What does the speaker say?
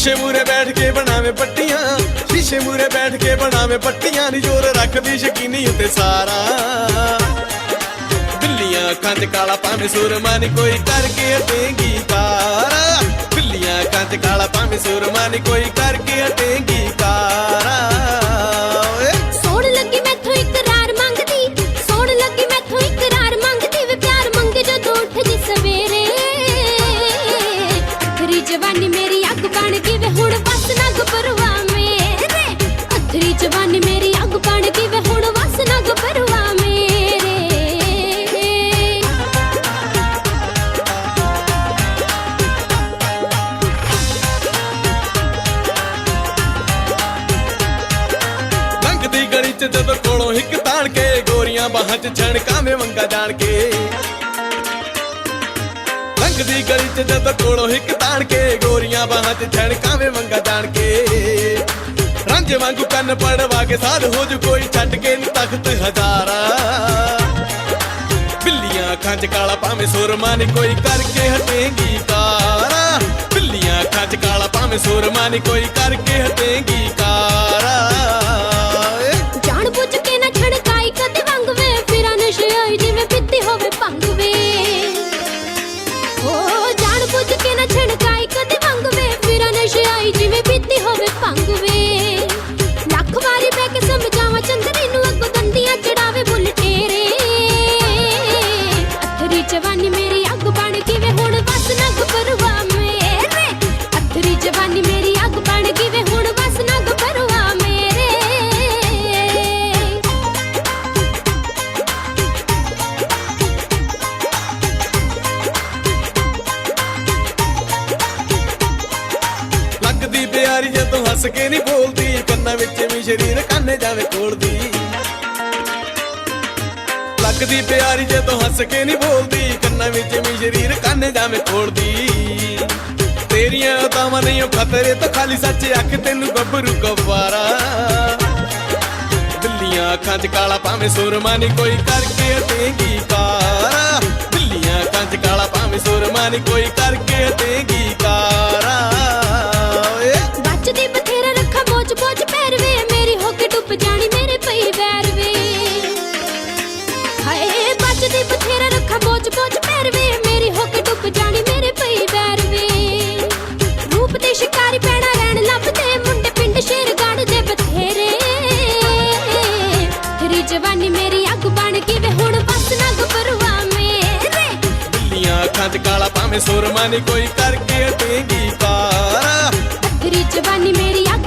ਸ਼ੀਸ਼ੇ ਮੂਰੇ ਬੈਠ ਕੇ ਬਣਾਵੇ ਪੱਟੀਆਂ। ਸ਼ੀਸ਼ੇ ਮੂਰੇ ਬੈਠ ਕੇ ਬਣਾਵੇ ਪੱਟੀਆਂ। ਨੀ ਜੋਰ ਰੱਖਦੀ ਸ਼ਕੀਨੀ ਉੱਤੇ ਸਾਰਾ। ਬਿੱਲੀਆਂ ਅੱਖਾਂ 'ਚ ਕਾਲਾ ਭਾਵੇਂ ਸੁਰਮਾ ਨੀ ਕੋਈ ਕਰਕੇ ਹਟੇਗੀ ਕਾਰਾ ਬਿੱਲੀਆਂ ਅੱਖਾਂ 'ਚ ਕਾਲਾ ਭਾਵੇਂ ਸੁਰਮਾ ਨੀ ਕੋਈ ਕਰਕੇ ਹਟੇਗੀ ਕਾਰਾ ਅਥਰੀ ਜਵਾਨੀ ਮੇਰੀ ਅੱਗ ਬਣ ਗਈ ਵੇ, ਹੁਣ ਵਸ ਨਾ ਗਬਰਵਾ ਮੇਰੇ। ਲੰਘਦੀ ਗਲੀ 'ਚ ਜਦੋਂ ਕੋਲੋਂ ਹਿੱਕ ਤਾਣ ਕੇ, ਗੋਰੀਆਂ ਬਾਹਾਂ 'ਚ ਛਣਕਾਵੇਂ ਵੰਗਾ ਜਾਣ ਕੇ। ਲੰਘਦੀ ਗਲੀ 'ਚ ਜਦੋਂ ਕੋਲੋਂ ਹਿੱਕ ਤਾਣ ਕੇ, ਗੋਰੀਆਂ ਬਾਹਾਂ 'ਚ ਛਣਕਾਵੇਂ ਵੰਗਾ ਜਾਣ ਕੇ। ਰਾਂਝੇ ਵਾਂਗੂ ਕੰਨ ਪੜਵਾ ਕੇ ਸਾਧ ਹੋ ਜੂ ਕੋਈ ਛੱਡ ਕੇ ਨੀ ਤਖਤ ਹਜ਼ਾਰਾ। ਬਿੱਲੀਆਂ ਅੱਖਾਂ 'ਚ ਕਾਲਾ ਭਾਵੇਂ ਸੁਰਮਾ ਨੀ ਕੋਈ ਕਰਕੇ ਹਟੇਗੀ ਕਾਰਾ ਬਿੱਲੀਆਂ ਅੱਖਾਂ 'ਚ ਕਾਲਾ ਭਾਵੇਂ ਸੁਰਮਾ ਨੀ ਕੋਈ ਕਰਕੇ ਹਟੇਗੀ ਲੱਗਦੀ ਪਿਆਰੀ ਜਦੋਂ ਹੱਸ ਕੇ ਨਹੀਂ ਬੋਲਦੀ, ਕੰਨਾਂ ਵਿੱਚ ਵੀ ਸ਼ਰੀਰ ਕਾਨੇ ਜਾਵੇ ਕੋਲਦੀ ਲੱਗਦੀ ਪਿਆਰੀ ਜਦੋਂ ਹੱਸ ਕੇ ਨਹੀਂ ਬੋਲਦੀ, ਕੰਨਾਂ ਵਿੱਚ ਵੀ ਸ਼ਰੀਰ ਕਾਨੇ ਜਾਵੇ ਕੋਲਦੀ ਤੇਰੀਆਂ ਅਦਾਵਾਂ ਨਹੀਂ ਉਹ ਖਤਰੇ ਤੋਂ ਖਾਲੀ ਸੱਚ ਅੱਖ, ਤੈਨੂੰ ਗੱਭਰੂ ਗਵਾਰਾ। ਬਿੱਲੀਆਂ ਅੱਖਾਂ 'ਚ ਕਾਲਾ ਭਾਵੇਂ ਸੁਰਮਾ ਨੀ ਕੋਈ ਕਰਕੇ ਹਟੇਗੀ ਕਾਰਾ ਬਿੱਲੀਆਂ ਅੱਖਾਂ 'ਚ ਕਾਲਾ ਭਾਵੇਂ ਸੁਰਮਾ ਨੀ ਕੋਈ ਕਰਕੇ ਹਟੇਗੀ ਕਾਰਾ ਅੱਖਾਂ 'ਚ ਕਾਲਾ ਭਾਵੇਂ ਸੁਰਮਾ ਨੀ ਕੋਈ ਕਰਕੇ ਹਟੇਗੀ ਕਾਰਾ ਤੇਰੀ ਜਵਾਨੀ ਮੇਰੀ ਅੱਗ